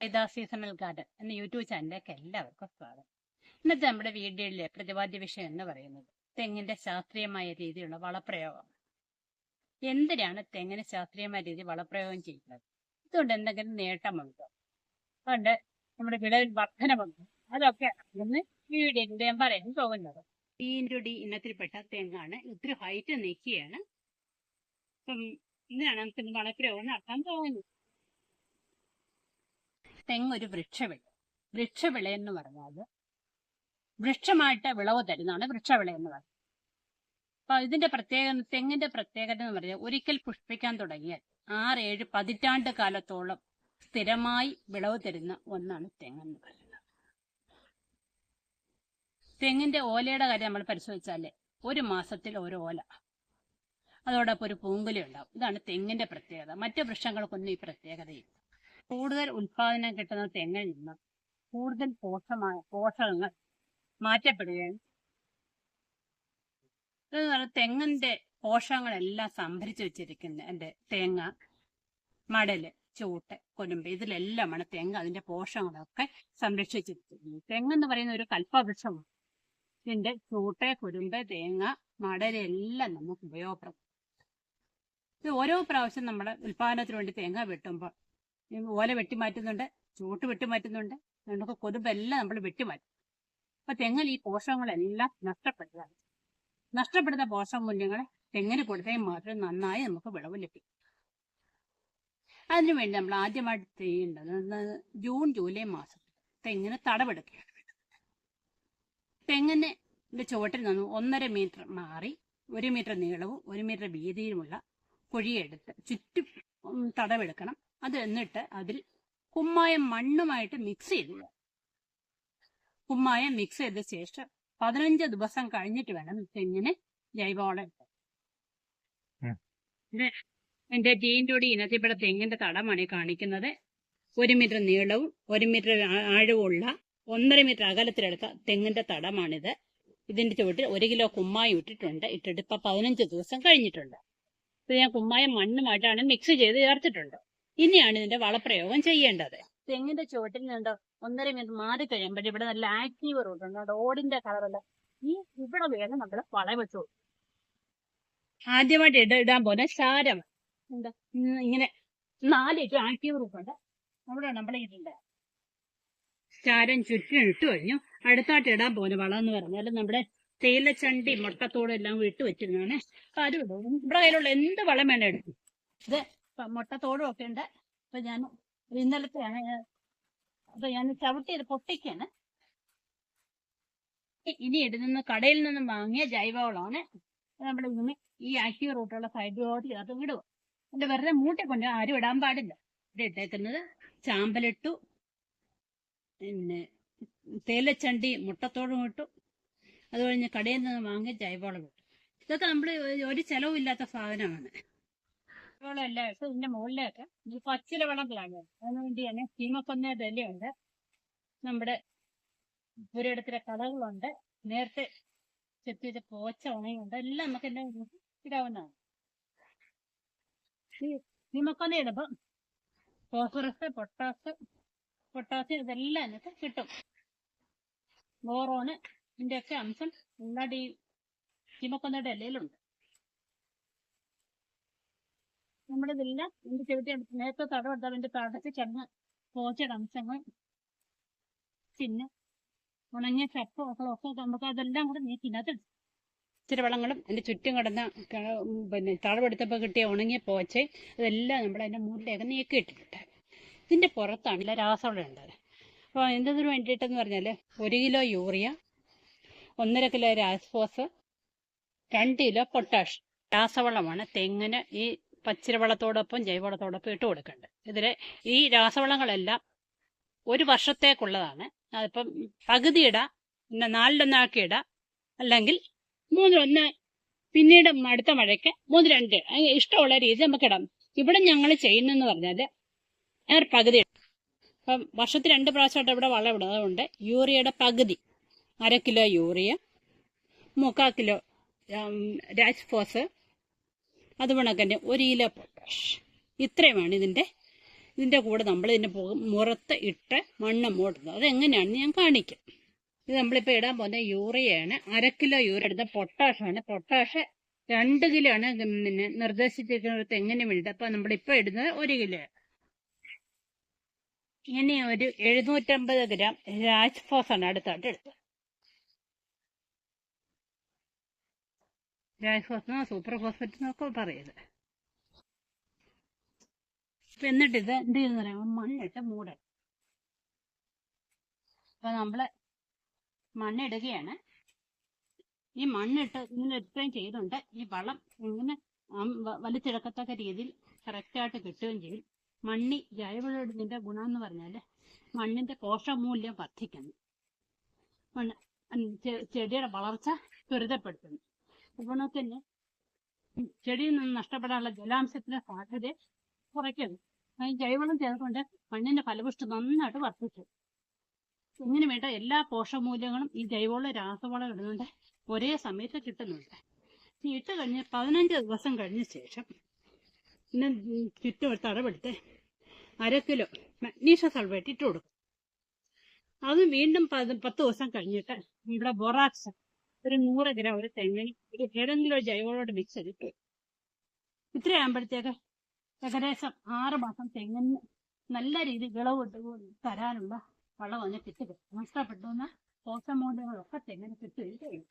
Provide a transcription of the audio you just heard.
ഇതാ seasonal garden എന്ന YouTube ചാനലിലേക്ക് എല്ലാവർക്കും സ്വാഗതം. ഇന്നത്തെ നമ്മുടെ വീഡിയോയിലെ പ്രതിപാദ്യ വിഷയം എന്ന് പറയുന്നത് തെങ്ങിന്റെ ശാസ്ത്രീയമായ രീതിയിലുള്ള വളപ്രയോഗം എന്തിനാണ് തെങ്ങിന് ശാസ്ത്രീയമായ രീതിയിൽ വളപ്രയോഗം ചെയ്യുന്നത്? ഇതുകൊണ്ട് എന്തെങ്കിലും നേട്ടമുണ്ടോ? അതുകൊണ്ട് നമ്മുടെ വിളവിൽ വർധനമുണ്ടോ അതൊക്കെ ഇന്ന് വീഡിയോയിലൂടെ ഞാൻ പറയാൻ പോകുന്നത്. ഈന്റെ ഡി ഇനത്തിൽപ്പെട്ട തെങ്ങാണ്. ഒത്തിരി ഹൈറ്റ് നീക്കിയാണ്. അപ്പം ഇതിനാണ് നമുക്ക് വളപ്രയോഗം നടത്താൻ പോകുന്നത്. തെങ്ങ് ഒരു വൃക്ഷവിള. വൃക്ഷവിള എന്ന് പറഞ്ഞാൽ വൃക്ഷമായിട്ട് വിളവ് തരുന്നതാണ് വൃക്ഷവിള എന്ന് പറയുന്നത്. അപ്പൊ ഇതിന്റെ പ്രത്യേകത തെങ്ങിന്റെ പ്രത്യേകത എന്ന് പറഞ്ഞാൽ ഒരിക്കൽ പുഷ്പിക്കാൻ തുടങ്ങിയാൽ ആറ് ഏഴ് പതിറ്റാണ്ട് കാലത്തോളം സ്ഥിരമായി വിളവ് തരുന്ന ഒന്നാണ് തെങ്ങെന്ന് പറയുന്നത്. തെങ്ങിന്റെ ഓലയുടെ കാര്യം നമ്മൾ പരിശോധിച്ചാലേ ഒരു മാസത്തിൽ ഒരു ഓല. അതോടൊപ്പം ഒരു പൂങ്കുലി ഉണ്ടാവും. ഇതാണ് തെങ്ങിന്റെ പ്രത്യേകത. മറ്റു വൃക്ഷങ്ങൾക്കൊന്നും ഈ പ്രത്യേകതയില്ല. കൂടുതൽ ഉൽപാദനം കിട്ടുന്ന തെങ്ങിൽ നിന്ന് കൂടുതൽ പോഷമായ പോഷകങ്ങൾ മാറ്റപ്പെടുകയും തെങ്ങിന്റെ പോഷകങ്ങളെല്ലാം സംഭരിച്ചു വെച്ചിരിക്കുന്ന എന്റെ തേങ്ങ മടൽ ചൂട്ട് കൊലുമ്പ് ഇതിലെല്ലാമാണ് തെങ്ങ് അതിന്റെ പോഷകങ്ങളൊക്കെ സംരക്ഷിച്ചിരിക്കുന്നത്. തെങ്ങ് എന്ന് പറയുന്ന ഒരു കൽപ്പവൃക്ഷമാണ്. ഇതിന്റെ ചൂട്ട് കുരുമ്പ് തേങ്ങ മടൽ എല്ലാം നമുക്ക് ഉപയോഗപ്രദം. ഇത് ഓരോ പ്രാവശ്യം നമ്മുടെ ഉൽപാദനത്തിന് വേണ്ടി തേങ്ങ വെട്ടുമ്പോൾ ഓല വെട്ടി മാറ്റുന്നുണ്ട് ചൂട്ട് വെട്ടി മാറ്റുന്നുണ്ട് നമുക്ക് കൊതുമ്പെല്ലാം നമ്മൾ വെട്ടി മാറ്റും അപ്പൊ തെങ്ങിൽ ഈ പോഷകങ്ങളെല്ലാം നഷ്ടപ്പെടുകയാണ് നഷ്ടപ്പെടുന്ന പോഷക മൂല്യങ്ങളെ തെങ്ങിന് കൊടുത്താൽ മാത്രം നന്നായി നമുക്ക് വിളവ് ലഭിക്കും. അതിനുവേണ്ടി നമ്മൾ ആദ്യമായിട്ട് ചെയ്യേണ്ടത് ജൂൺ ജൂലൈ മാസം തെങ്ങിന് തടവെടുക്കുകയാണ് തെങ്ങിന് ചുവട്ടിൽ നിന്ന് ഒന്നര മീറ്റർ മാറി ഒരു മീറ്റർ നീളവും ഒരു മീറ്റർ വീതിയുമുള്ള കുഴിയെടുത്ത് ചുറ്റും തടവെടുക്കണം അത് എന്നിട്ട് അതിൽ കുമ്മായം മണ്ണുമായിട്ട് മിക്സ് ചെയ്യുക കുമ്മായം മിക്സ് ചെയ്ത ശേഷം പതിനഞ്ച് ദിവസം കഴിഞ്ഞിട്ട് വേണം തെങ്ങിന് ജൈവവളം ഇട്ട്. എന്റെ ഇത് എന്റെ ടീന്റെ ഇനത്തിൽപ്പെട്ട തെങ്ങിന്റെ തടമാണ് കാണിക്കുന്നത്? ഒരു മീറ്റർ നീളവും ഒരു മീറ്റർ ആഴവുമുള്ള ഒന്നര മീറ്റർ അകലത്തിലെടുത്ത തെങ്ങിന്റെ തടമാണിത്. ഇതിന്റെ ചുവട്ടിൽ ഒരു കിലോ കുമ്മായം ഇട്ടിട്ടുണ്ട്. ഇട്ടിട്ട് ഇപ്പൊ പതിനഞ്ച് ദിവസം കഴിഞ്ഞിട്ടുണ്ട്. ഇപ്പൊ ഞാൻ കുമ്മായം മണ്ണുമായിട്ടാണ് മിക്സ് ചെയ്ത് ചേർത്തിട്ടുണ്ട്. ഇനിയാണ് ഇതിന്റെ വളപ്രയോഗം ചെയ്യേണ്ടത്. തെങ്ങിന്റെ ചുവട്ടിൽ നിന്നുണ്ട് ഒന്നര മിനിറ്റ് മാറി കഴിയുമ്പോൾ ഇവിടെ നല്ല ആക്റ്റീവ് റൂട്ട് ഉണ്ട് ഓടിന്റെ കളറല്ല ഈ ഇവിടെ വേണം നമ്മൾ വളം വെച്ചു. ആദ്യമായിട്ട് ഇട ഇടാൻ പോലെ ചാരം. എന്താ? ഇങ്ങനെ നാല് ആക്റ്റീവ് റൂട്ട് ഉണ്ട്. അവിടെ നമ്മൾ ഇട്ടുണ്ട് ചാരം ചുറ്റും ഇട്ട് കഴിഞ്ഞു. അടുത്തായിട്ട് ഇടാൻ പോലെ വളം എന്ന് പറഞ്ഞാൽ നമ്മുടെ തേയിലച്ചണ്ടി മുട്ടത്തോടും എല്ലാം ഇട്ട് വെച്ചിരുന്നാണ് അപ്പൊ അത് നമ്മുടെ കയ്യിലുള്ള എന്ത് വളം വേണം എടുക്കും. ഇത് മുട്ടത്തോടും ഒക്കെ ഉണ്ട്. അപ്പൊ ഞാൻ ഇന്നലത്തെയാണ് ഞാൻ- അപ്പൊ ഞാൻ ചവിട്ടി ഇത് പൊട്ടിക്കാണ്. ഇനി ഇടുന്ന കടയിൽ നിന്നും വാങ്ങിയ ജൈവവളമാണ്. നമ്മുടെ ഇങ്ങനെ ഈ ആക്റ്റീവ് റൂട്ടുള്ള സൈഡിലോട്ട് ചേർത്ത് വിടുക എന്റെ വെറുതെ മൂട്ടി കൊണ്ട് ആരും ഇടാൻ പാടില്ല. ഇവിടെ ഇട്ടേക്കുന്നത് ചാമ്പലിട്ടു പിന്നെ തേലച്ചണ്ടി മുട്ടത്തോടും ഇട്ടു. അത് കഴിഞ്ഞ് കടയിൽ നിന്ന് വാങ്ങിയ ജൈവവളം ഇട്ടു. ഇതൊക്കെ നമ്മൾ ഒരു ചെലവില്ലാത്ത സാധനമാണ്. ജൈവവളമെല്ലാം ഇട്ട് ഇതിന്റെ മുകളിലേക്ക് ഈ പച്ചില വളങ്ങളാണ് അതിനു തന്നെ ചീമക്കൊന്ന ഇലയുണ്ട് നമ്മുടെ പുരയിടത്തിലെ കളകളുണ്ട് നേരത്തെ ചെത്തി വെച്ച പോച്ച ഉണയുണ്ട് എല്ലാം നമുക്ക് എന്റെ ഇടാവുന്നതാണ്. ഈ ചീമക്കൊന്ന ഇടുമ്പോൾ ഫോസ്ഫറസ് പൊട്ടാസ് പൊട്ടാസ്യം ഇതെല്ലാം അതിനകത്ത് കിട്ടും. ബോറോണ് ഇതിന്റെയൊക്കെ അംശം എല്ലാ ഈ ചീമക്കൊന്നയുടെ ഇലയിലുണ്ട്. നമ്മുടെ ഇതില്ല ഇതിന്റെ ചെവിട്ടി നേരത്തെ തടവെടുത്താൽ അതിന്റെ തടച്ച് ചെന്ന് പോച്ചയുടെ അംശങ്ങൾ പിന്നെ ഉണങ്ങിയ ചപ്പോ ഒക്കെ നമുക്ക് അതെല്ലാം കൂടെ നീക്കി ഇടും. ഇച്ചിരി വെള്ളങ്ങളും അതിന്റെ ചുറ്റും കിടന്ന പിന്നെ തളവെടുത്തപ്പോ കിട്ടിയ ഉണങ്ങിയ പോച്ചയും അതെല്ലാം നമ്മൾ അതിന്റെ മുകളിലേക്ക് നീക്കി ഇട്ടിട്ടുണ്ട്. ഇതിന്റെ പുറത്താണ് ഇല്ല രാസവളം ഉണ്ടത് അപ്പോൾ എന്തതിനു വേണ്ടിയിട്ടെന്ന് പറഞ്ഞാൽ ഒരു കിലോ യൂറിയ ഒന്നര കിലോ രാസ്ഫോസ് രണ്ട് കിലോ പൊട്ടാഷ്. രാസവളമാണ് തെങ്ങിന് ഈ പച്ചിരവളത്തോടൊപ്പം ജൈവവളത്തോടൊപ്പം ഇട്ട് കൊടുക്കേണ്ടത് ഇതിൽ ഈ രാസവളങ്ങളെല്ലാം ഒരു വർഷത്തേക്കുള്ളതാണ്. അതിപ്പം പകുതി ഇട പിന്നെ നാലിലൊന്നാക്കി ഇട അല്ലെങ്കിൽ മൂന്നിലൊന്ന് പിന്നീട് അടുത്ത മഴയ്ക്ക് മൂന്ന് രണ്ട് ഇഷ്ടമുള്ള രീതി നമുക്ക് ഇടാം. ഇവിടെ ഞങ്ങൾ ചെയ്യുന്നതെന്ന് പറഞ്ഞാൽ ഞാൻ പകുതി ഇടും. അപ്പം വർഷത്തിൽ രണ്ട് പ്രാവശ്യമായിട്ട് ഇവിടെ വളം ഇടുന്നതുകൊണ്ട് യൂറിയയുടെ പകുതി അര കിലോ യൂറിയ മുക്കാൽ കിലോ രാജ്ഫോസ് അതുപോലെ തന്നെ ഒരു ഇല പൊട്ടാഷ് ഇത്രയുമാണ് ഇതിന്റെ ഇതിന്റെ കൂടെ നമ്മൾ ഇതിന്റെ മുറത്ത് ഇട്ട് മണ്ണ് മൂടുന്നത്. അതെങ്ങനെയാണെന്ന് ഞാൻ കാണിക്കാം. ഇത് നമ്മളിപ്പോൾ ഇടാൻ പോകുന്ന യൂറിയയാണ്. അര കിലോ യൂറിയ എടുത്ത പൊട്ടാഷാണ് പൊട്ടാഷ് രണ്ട് കിലോ ആണ്. പിന്നെ നിർദ്ദേശിച്ചിരിക്കുന്നത് എങ്ങനെ വേണ്ടത് അപ്പം നമ്മളിപ്പോൾ ഇടുന്നത് ഒരു കിലോ ഇനി ഒരു എഴുന്നൂറ്റമ്പത് ഗ്രാം രാജ്ഫോസാണ് അടുത്തായിട്ട് എടുത്തത്. രാജ്ഫോസ് സൂപ്പർ ഹോസ്പിറ്റൽ എന്നൊക്കെ പറയരുത് അപ്പൊ എന്നിട്ട് ഇത് എന്ത് ചെയ്യുന്ന പറയുമ്പോൾ മണ്ണിട്ട് മൂടൽ അപ്പൊ നമ്മൾ മണ്ണിടുകയാണ്. ഈ മണ്ണിട്ട് ഇങ്ങനെ എടുക്കുകയും ചെയ്തുകൊണ്ട് ഈ വളം ഇങ്ങനെ വലിച്ചെടുക്കത്തക്ക രീതിയിൽ കറക്റ്റായിട്ട് കിട്ടുകയും ചെയ്യും. മണ്ണി ജൈവവളത്തിന്റെ ഗുണം എന്ന് പറഞ്ഞാൽ മണ്ണിന്റെ പോഷകമൂല്യം വർദ്ധിക്കുന്നു. മണ്ണ് ചെടിയുടെ വളർച്ച ത്വരിതപ്പെടുത്തുന്നു. ഉം ചെടിയിൽ നിന്ന് നഷ്ടപ്പെടാനുള്ള ജലാംശത്തിന്റെ സാധ്യത കുറയ്ക്കരുത് അതിന് ജൈവളം ചേർത്തുകൊണ്ട് മണ്ണിന്റെ ഫലപുഷ്ടി നന്നായിട്ട് വർദ്ധിച്ചു. ഇങ്ങനെ വേണ്ട എല്ലാ പോഷകമൂല്യങ്ങളും ഈ ജൈവവളം രാസവളം ഇടുന്നുണ്ട് ഒരേ സമയത്ത് കിട്ടുന്നുണ്ട്. ഇട്ട് കഴിഞ്ഞ് പതിനഞ്ച് ദിവസം കഴിഞ്ഞ ശേഷം പിന്നെ ചുറ്റും ഒരു തടവെടുത്ത് അര കിലോ മഗ്നീഷ്യം സൾഫേറ്റ് ഇട്ട് കൊടുക്കും. അത് വീണ്ടും പത് പത്ത് ദിവസം കഴിഞ്ഞിട്ട് ഇവിടെ ബൊറാക്സ് ഒരു നൂറ് ഗ്രാം ഒരു തെങ്ങിന് ഒരു ഏതെങ്കിലും ഒരു ജൈവവളോട് മിക്സ് ചെയ്തിട്ട് ഇത്രയാകുമ്പോഴത്തേക്ക് ഏകദേശം ആറ് മാസം തെങ്ങിന് നല്ല രീതിയിൽ വിളവ് തരാനുള്ള വളം അതിന് കിട്ടുക നഷ്ടപ്പെട്ടു പോഷകമൂല്യങ്ങളൊക്കെ തെങ്ങിന് കിട്ടുകയും ചെയ്യും.